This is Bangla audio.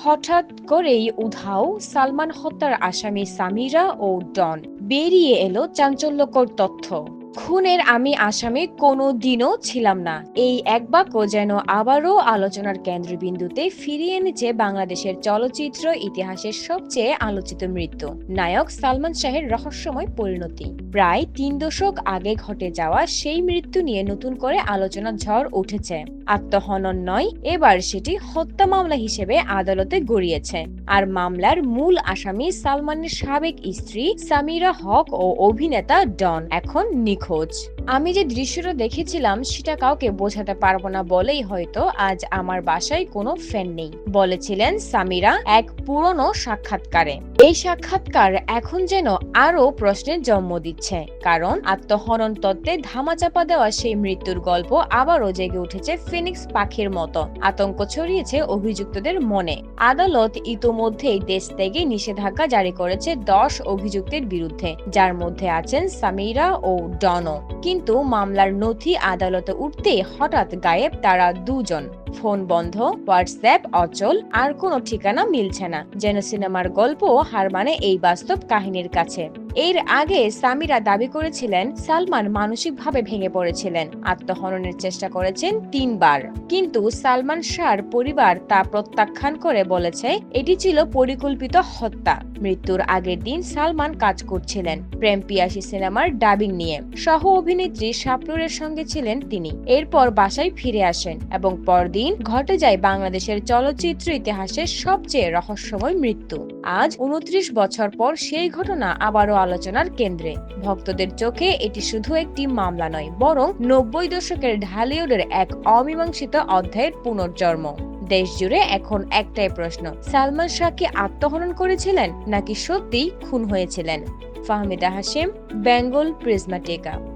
হঠাৎ করেই উধাও সালমান হত্যার আসামি সামিরা ও ডন বেরিয়ে এলো চাঞ্চল্যকর তথ্য। খুনের আমি আসামি কোনো দিনও ছিলাম না। এই এক বাক্য যেন আবারও আলোচনার কেন্দ্রবিন্দুতে ফিরিয়ে এনেছে বাংলাদেশের চলচ্চিত্র ইতিহাসের সবচেয়ে আলোচিত মৃত্যু। নায়ক সালমান শাহের রহস্যময় পরিণতি। প্রায় তিন দশক আগে ঘটে যাওয়া সেই মৃত্যু নিয়ে নতুন করে আলোচনা ঝড় উঠেছে। আত্মহনন নয় এবার সেটি হত্যা মামলা হিসেবে আদালতে গড়িয়েছে। আর মামলার মূল আসামি সালমানের সাবেক স্ত্রী সামিরা হক ও অভিনেতা ডন। এখন coach. আমি যে দৃশ্যটা দেখেছিলাম, সেটা কাউকে বোঝাতে পারব না বলেই হয়তো আজ আমার বাসায় কোনো ফ্যান নেই, বলেছিলেন সামিরা এক পুরনো সাক্ষাৎকারে। এই সাক্ষাৎকার এখন যেন আরও প্রশ্নের জন্ম দিচ্ছে, কারণ আত্মহনন তত্ত্বে ধামাচাপা দেওয়া সেই মৃত্যুর গল্প আবারও জেগে উঠেছে ফিনিক্স পাখির মতো, আতঙ্ক ছড়িয়েছে অভিযুক্তদের মনে। আদালত ইতোমধ্যেই দেশ থেকে নিষেধাজ্ঞা জারি করেছে দশ অভিযুক্তের বিরুদ্ধে, যার মধ্যে আছেন সামিরা ও ডনো কিন্তু মামলার নথি আদালতে উঠতে হঠাৎ গায়েব তারা দুজন। ফোন বন্ধ, হোয়াটসঅ্যাপ অচল, আর কোনো ঠিকানা মিলছে না। যেন সিনেমার গল্প হার মানে এই বাস্তব কাহিনীর কাছে। এর আগে সামিরা দাবি করেছিলেন সালমান মানসিকভাবে ভেঙে পড়েছিলেন, আত্মহননের চেষ্টা করেছেন তিনবার। কিন্তু সালমান শাহর পরিবার তা প্রত্যাখ্যান করে বলেছে, এটি ছিল পরিকল্পিত হত্যা। মৃত্যুর আগের দিন সালমান কাজ করছিলেন, প্রেম পিয়াসী সিনেমার ডাবিং নিয়ে। সহ অভিনেত্রী শাপনুরের সঙ্গে ছিলেন তিনি। এরপর বাসায় ফিরে আসেন এবং পরদিন ঘটে যায় বাংলাদেশের চলচ্চিত্র ইতিহাসের সবচেয়ে রহস্যময় মৃত্যু। আজ উনত্রিশ বছর পর সেই ঘটনা আবারও আলোচনার কেন্দ্রে। ভক্তদের চোখে এটি শুধু একটি মামলা নয়, বরং নব্বই দশকের ঢালিউডের এক অমীমাংসিত অধ্যায়ের পুনর্জন্ম। দেশ জুড়ে এখন একটাই প্রশ্ন, সালমান শাহ কি আত্মহনন করেছিলেন নাকি সত্যিই খুন হয়েছিলেন? ফাহমিদা হাসিম বেঙ্গল প্রিজমাটিকা।